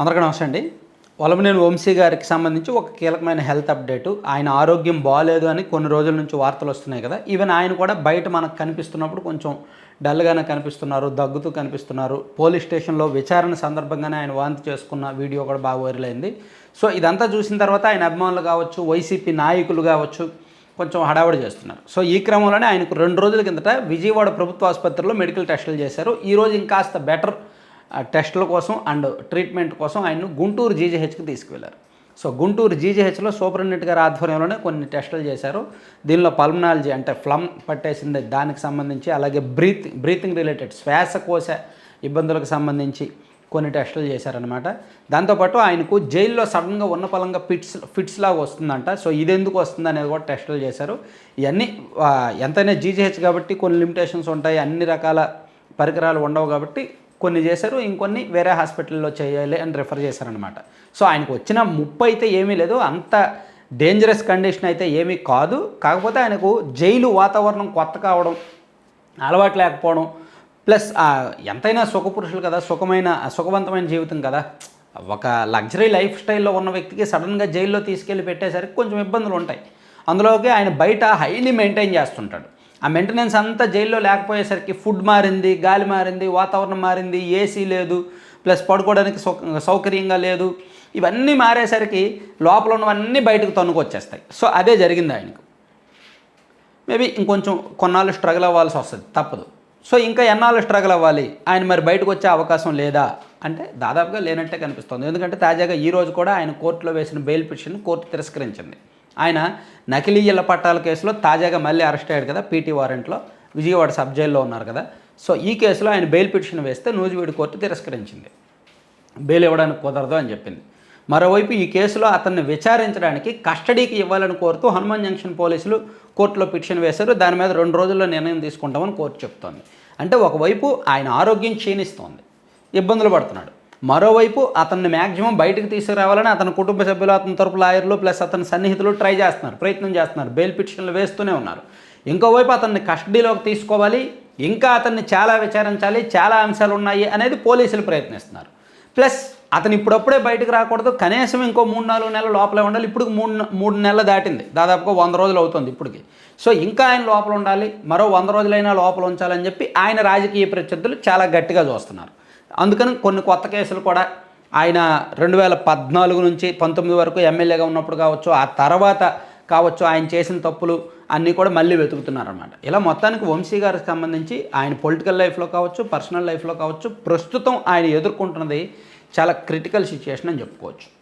అందరికీ నమస్తే అండి. వలమనేని వంశీ గారికి సంబంధించి ఒక కీలకమైన హెల్త్ అప్డేటు. ఆయన ఆరోగ్యం బాగాలేదు అని కొన్ని రోజుల నుంచి వార్తలు వస్తున్నాయి కదా. ఈవెన్ ఆయన కూడా బయట మనకు కనిపిస్తున్నప్పుడు కొంచెం డల్గానే కనిపిస్తున్నారు దగ్గుతూ కనిపిస్తున్నారు. పోలీస్ స్టేషన్లో విచారణ సందర్భంగానే ఆయన వాంతి చేసుకున్న వీడియో కూడా బాగా వైరల్ అయింది. సో ఇదంతా చూసిన తర్వాత ఆయన అభిమానులు కావచ్చు వైసీపీ నాయకులు కావచ్చు కొంచెం హడావడి చేస్తున్నారు. సో ఈ క్రమంలోనే ఆయనకు రెండు రోజుల కిందట విజయవాడ ప్రభుత్వ ఆసుపత్రిలో మెడికల్ టెస్టులు చేశారు. ఈరోజు ఇంకాస్త బెటర్ టెస్టుల కోసం అండ్ ట్రీట్మెంట్ కోసం ఆయన్ను గుంటూరు జీజీహెచ్కి తీసుకువెళ్ళారు సో గుంటూరు జీజీహెచ్లో సూపరింటెండెంట్ గారి ఆధ్వర్యంలోనే కొన్ని టెస్టులు చేశారు. దీనిలో పల్మనాలజీ అంటే ఫ్లమ్ పట్టేసింది దానికి సంబంధించి అలాగే బ్రీత్ బ్రీతింగ్ రిలేటెడ్ శ్వాసకోశ ఇబ్బందులకు సంబంధించి కొన్ని టెస్టులు చేశారనమాట దాంతోపాటు ఆయనకు జైల్లో సడన్గా ఉన్న పలంగా ఫిట్స్ ఫిట్స్ లాగా వస్తుందంట. సో ఇది ఎందుకు వస్తుంది అనేది కూడా టెస్టులు చేశారు. ఇవన్నీ ఎంతైనా జీజీహెచ్ కాబట్టి కొన్ని లిమిటేషన్స్ ఉంటాయి. అన్ని రకాల పరికరాలు ఉండవు కాబట్టి కొన్ని చేశారు ఇంకొన్ని వేరే హాస్పిటల్లో చేయాలి అని రిఫర్ చేశారనమాట సో ఆయనకు వచ్చిన ముప్పు అయితే ఏమీ లేదు అంత డేంజరస్ కండిషన్ అయితే ఏమీ కాదు. కాకపోతే ఆయనకు జైలు వాతావరణం కొత్త కావడం అలవాటు లేకపోవడం ప్లస్ ఎంతైనా సుఖపురుషులు కదా సుఖమైన సుఖవంతమైన జీవితం కదా. ఒక లగ్జరీ లైఫ్ స్టైల్లో ఉన్న వ్యక్తికి సడన్గా జైల్లో తీసుకెళ్ళి పెట్టేసరికి కొంచెం ఇబ్బందులు ఉంటాయి. అందులోకి ఆయన బయట హైలీ మెయింటైన్ చేస్తుంటాడు. ఆ మెయింటెనెన్స్ అంతా జైల్లో లేకపోయేసరికి ఫుడ్ మారింది గాలి మారింది వాతావరణం మారింది ఏసీ లేదు ప్లస్ పడుకోవడానికి సౌ- సౌకర్యంగా లేదు. ఇవన్నీ మారేసరికి లోపల ఉన్నవన్నీ బయటకు తన్నుకొచ్చేస్తాయి. సో అదే జరిగింది ఆయనకు. మేబీ ఇంకొంచెం కొన్నాళ్ళు స్ట్రగుల్ అవ్వాల్సి వస్తుంది తప్పదు. సో ఇంకా ఎన్నాళ్ళు స్ట్రగుల్ అవ్వాలి? ఆయన మరి బయటకు వచ్చే అవకాశం లేదా? అంటే దాదాపుగా లేనట్టే కనిపిస్తుంది. ఎందుకంటే తాజాగా ఈ రోజు కూడా ఆయన కోర్టులో వేసిన బెయిల్ పిటిషన్ కోర్టు తిరస్కరించింది. ఆయన నకిలీ పట్టాల కేసులో తాజాగా మళ్ళీ అరెస్ట్ అయ్యాడు కదా పీటీ వారెంట్లో. విజయవాడ సబ్ జైల్లో ఉన్నారు కదా. సో ఈ కేసులో ఆయన బెయిల్ పిటిషన్ వేస్తే నూజివీడు కోర్టు తిరస్కరించింది. బెయిల్ ఇవ్వడానికి కుదరదు అని చెప్పింది. మరోవైపు ఈ కేసులో అతన్ని విచారించడానికి కస్టడీకి ఇవ్వాలని కోరుతూ హనుమాన్ జంక్షన్ పోలీసులు కోర్టులో పిటిషన్ వేశారు. దాని మీద రెండు రోజుల్లో నిర్ణయం తీసుకుంటామని కోర్టు చెప్తోంది. అంటే ఒకవైపు ఆయన ఆరోగ్యం క్షీణిస్తోంది. ఇబ్బందులు పడుతున్నాడు. మరోవైపు అతన్ని మ్యాక్సిమం బయటకు తీసుకురావాలని అతని కుటుంబ సభ్యులు అతని తరపు లాయర్లు ప్లస్ అతని సన్నిహితులు ట్రై చేస్తున్నారు ప్రయత్నం చేస్తున్నారు బెయిల్ పిటిషన్లు వేస్తూనే ఉన్నారు. ఇంకోవైపు అతన్ని కస్టడీలోకి తీసుకోవాలి ఇంకా అతన్ని చాలా విచారించాలి చాలా అంశాలు ఉన్నాయి అనేది పోలీసులు ప్రయత్నిస్తున్నారు. ప్లస్ అతను ఇప్పుడప్పుడే బయటకు రాకూడదు కనీసం ఇంకో మూడు నాలుగు నెలల లోపలే ఉండాలి ఇప్పుడు మూడు మూడు నెలలు దాటింది దాదాపుగా వంద రోజులు అవుతుంది ఇప్పటికి. సో ఇంకా ఆయన లోపల ఉండాలి మరో వంద రోజులైనా లోపల ఉంచాలని చెప్పి ఆయన రాజకీయ ప్రత్యర్థులు చాలా గట్టిగా చూస్తున్నారు. అందుకని కొన్ని కొత్త కేసులు కూడా ఆయన రెండు వేల పద్నాలుగు నుంచి పంతొమ్మిది వరకు ఎమ్మెల్యేగా ఉన్నప్పుడు కావచ్చు ఆ తర్వాత కావచ్చు ఆయన చేసిన తప్పులు అన్నీ కూడా మళ్ళీ వెతుకుతున్నారన్నమాట. ఇలా మొత్తానికి వంశీ గారికి సంబంధించి ఆయన పొలిటికల్ లైఫ్లో కావచ్చు పర్సనల్ లైఫ్లో కావచ్చు ప్రస్తుతం ఆయన ఎదుర్కొంటున్నది చాలా క్రిటికల్ సిచ్యుయేషన్ అని చెప్పుకోవచ్చు.